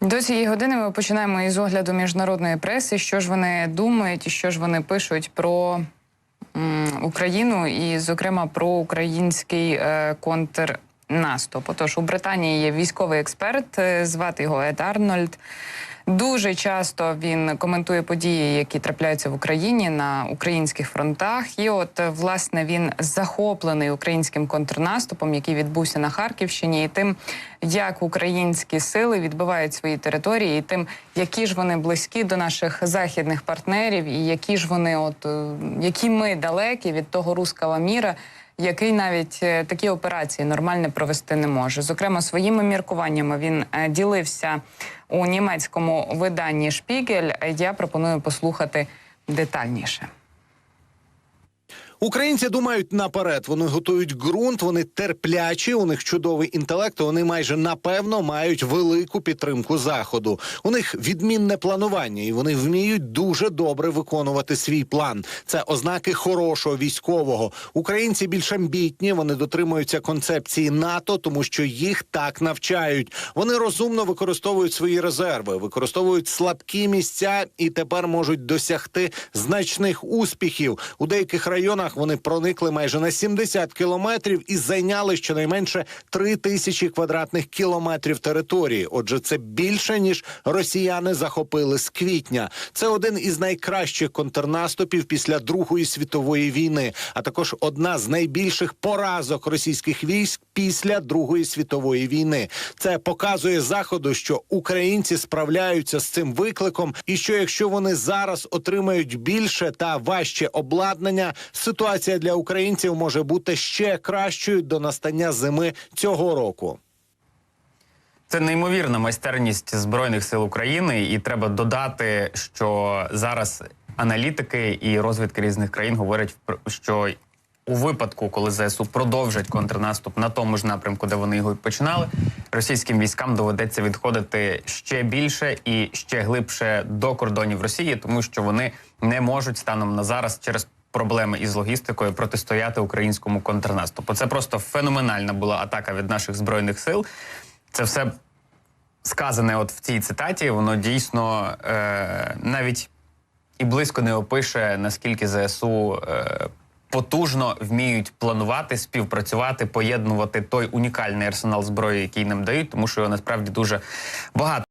До цієї години ми починаємо із огляду міжнародної преси. Що ж вони думають і що ж вони пишуть про Україну, і, зокрема, про український е, контрнаступ. Отож, у Британії є військовий експерт, е, звати його Ед Арнольд. Дуже часто він коментує події, які трапляються в Україні на українських фронтах. І от е, власне він захоплений українським контрнаступом, який відбувся на Харківщині, і тим, як українські сили відбивають свої території, і тим, які ж вони близькі до наших західних партнерів, і які ж вони, от е, які ми далекі від того руского міра. Який навіть е, такі операції нормально провести не може. Зокрема, своїми міркуваннями він ділився у німецькому виданні Шпігель. Я пропоную послухати детальніше. Українці думають наперед. Вони готують ґрунт, вони терплячі. У них чудовий інтелект. Вони майже напевно мають велику підтримку заходу. У них відмінне планування, і вони вміють дуже добре виконувати свій план. Це ознаки хорошого військового. Українці більш амбітні. Вони дотримуються концепції НАТО, тому що їх так навчають. Вони розумно використовують свої резерви, використовують слабкі місця і тепер можуть досягти значних успіхів у деяких районах. Вони проникли майже на 70 кілометрів і зайняли щонайменше 3 тисячі квадратних кілометрів території. Отже, це більше ніж росіяни захопили з квітня. Це один із найкращих контрнаступів після Другої світової війни, а також одна з найбільших поразок російських військ після Другої світової війни. Це показує заходу, що українці справляються з цим викликом, і що якщо вони зараз отримають більше та важче обладнання, ситуація для українців може бути ще кращою до настання зими цього року. Це неймовірна майстерність збройних сил України, і треба додати, що зараз аналітики і розвідки різних країн говорять, що у випадку, коли ЗСУ продовжать контрнаступ на тому ж напрямку, де вони його починали, російським військам доведеться відходити ще більше і ще глибше до кордонів Росії, тому що вони не можуть станом на зараз через проблеми із логістикою протистояти українському контрнаступу. Це просто феноменальна була атака від наших збройних сил. Це все сказане от в цій цитаті, воно дійсно е, навіть і близько не опише, наскільки ЗСУ е, потужно вміють планувати, співпрацювати, поєднувати той унікальний арсенал зброї, який нам дають, тому що його насправді дуже багато.